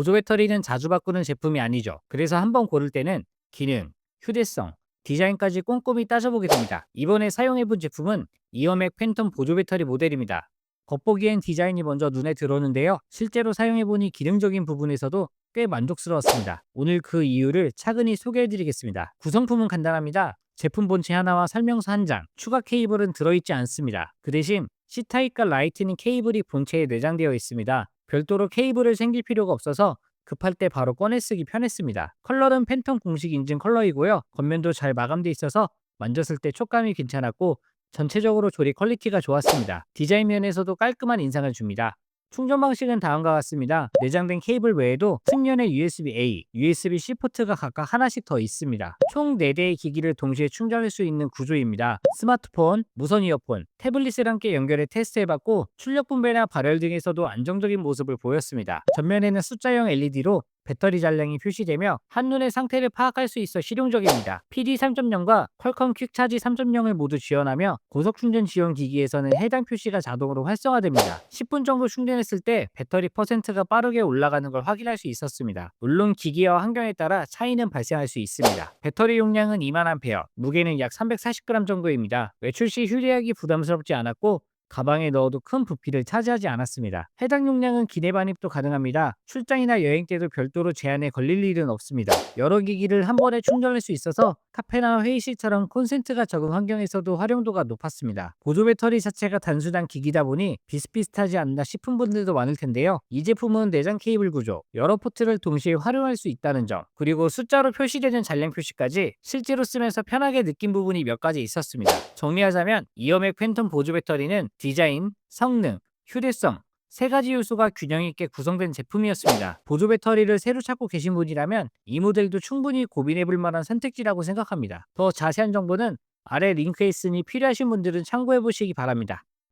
보조 배터리는 자주 바꾸는 제품이 아니죠. 그래서 한번 고를 때는 기능, 휴대성, 디자인까지 꼼꼼히 따져보게 됩니다. 이번에 사용해본 제품은 이어맥 팬텀 보조 배터리 모델입니다. 겉보기엔 디자인이 먼저 눈에 들어오는데요. 실제로 사용해보니 기능적인 부분에서도 꽤 만족스러웠습니다. 오늘 그 이유를 차근히 소개해드리겠습니다. 구성품은 간단합니다. 제품 본체 하나와 설명서 한 장, 추가 케이블은 들어있지 않습니다. 그 대신 C타입과 라이트닝 케이블이 본체에 내장되어 있습니다. 별도로 케이블을 챙길 필요가 없어서 급할 때 바로 꺼내 쓰기 편했습니다. 컬러는 팬텀 공식 인증 컬러이고요. 겉면도 잘 마감돼 있어서 만졌을 때 촉감이 괜찮았고 전체적으로 조립 퀄리티가 좋았습니다. 디자인 면에서도 깔끔한 인상을 줍니다. 충전 방식은 다음과 같습니다. 내장된 케이블 외에도 측면에 USB-A, USB-C 포트가 각각 하나씩 더 있습니다. 총 4대의 기기를 동시에 충전할 수 있는 구조입니다. 스마트폰, 무선 이어폰, 태블릿을 함께 연결해 테스트해봤고 출력 분배나 발열 등에서도 안정적인 모습을 보였습니다. 전면에는 숫자형 LED로 배터리 잔량이 표시되며 한눈에 상태를 파악할 수 있어 실용적입니다. PD 3.0과 퀄컴 퀵차지 3.0을 모두 지원하며 고속 충전 지원 기기에서는 해당 표시가 자동으로 활성화됩니다. 10분 정도 충전했을 때 배터리 퍼센트가 빠르게 올라가는 걸 확인할 수 있었습니다. 물론 기기와 환경에 따라 차이는 발생할 수 있습니다. 배터리 용량은 2만A, 무게는 약 340g 정도입니다. 외출 시 휴대하기 부담스럽지 않았고 가방에 넣어도 큰 부피를 차지하지 않았습니다. 해당 용량은 기내 반입도 가능합니다. 출장이나 여행 때도 별도로 제한에 걸릴 일은 없습니다. 여러 기기를 한 번에 충전할 수 있어서 카페나 회의실처럼 콘센트가 적은 환경에서도 활용도가 높았습니다. 보조 배터리 자체가 단순한 기기다 보니 비슷비슷하지 않나 싶은 분들도 많을 텐데요. 이 제품은 내장 케이블 구조, 여러 포트를 동시에 활용할 수 있다는 점, 그리고 숫자로 표시되는 잔량 표시까지 실제로 쓰면서 편하게 느낀 부분이 몇 가지 있었습니다. 정리하자면 이어맥 팬텀 보조 배터리는 디자인, 성능, 휴대성, 세 가지 요소가 균형 있게 구성된 제품이었습니다. 보조 배터리를 새로 찾고 계신 분이라면 이 모델도 충분히 고민해 볼 만한 선택지라고 생각합니다. 더 자세한 정보는 아래 링크에 있으니 필요하신 분들은 참고해 보시기 바랍니다.